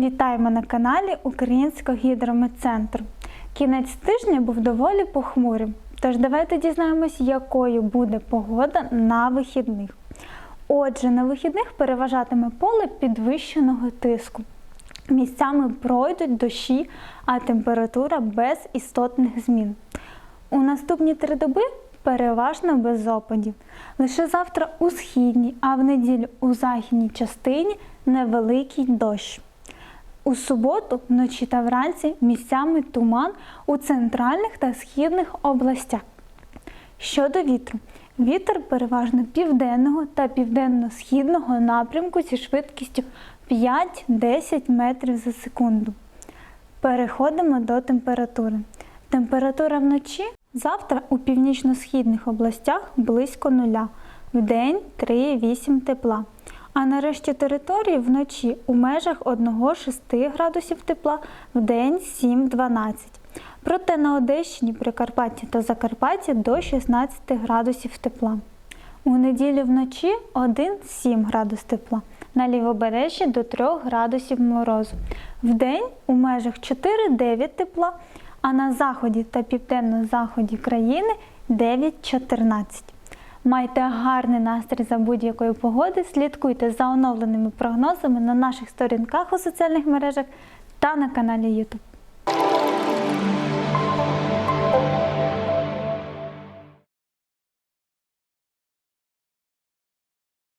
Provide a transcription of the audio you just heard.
Вітаємо на каналі Українського гідрометцентру. Кінець тижня був доволі похмурим. Тож давайте дізнаємось, якою буде погода на вихідних. Отже, на вихідних переважатиме поле підвищеного тиску. Місцями пройдуть дощі, а температура без істотних змін. У наступні три доби переважно без опадів. Лише завтра у східній, а в неділю у західній частині невеликий дощ. У суботу вночі та вранці місцями туман у центральних та східних областях. Щодо вітру, вітер переважно південного та південно-східного напрямку зі швидкістю 5-10 метрів за секунду. Переходимо до температури. Температура вночі завтра у північно-східних областях близько нуля, вдень 3,8 тепла. А на решті території вночі у межах 1-6 градусів тепла, вдень 7-12. Проте на Одещині, Прикарпатті та Закарпатті до 16 градусів тепла. У неділю вночі 1-7 градус тепла, на лівобережжі до 3 градусів морозу. Вдень у межах 4-9 тепла, а на заході та південно-заході країни 9-14. Майте гарний настрій за будь-якої погоди, слідкуйте за оновленими прогнозами на наших сторінках у соціальних мережах та на каналі YouTube.